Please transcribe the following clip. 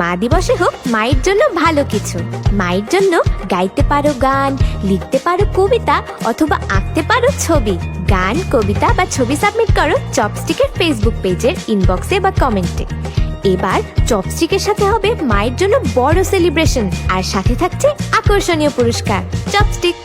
মা দিবসে হোক, মায়ের জন্য ভালো কিছু। মায়ের জন্য গাইতে পারো গান, লিখতে পারো কবিতা, অথবা আঁকতে পারো ছবি। গান, কবিতা বা ছবি সাবমিট করো চপস্টিকের ফেসবুক পেজের ইনবক্সে বা কমেন্টে এবার চপস্টিকের সাথে হবে মায়ের জন্য বড় সেলিব্রেশন আর সাথে থাকছে আকর্ষণীয় পুরস্কার। চপস্টিক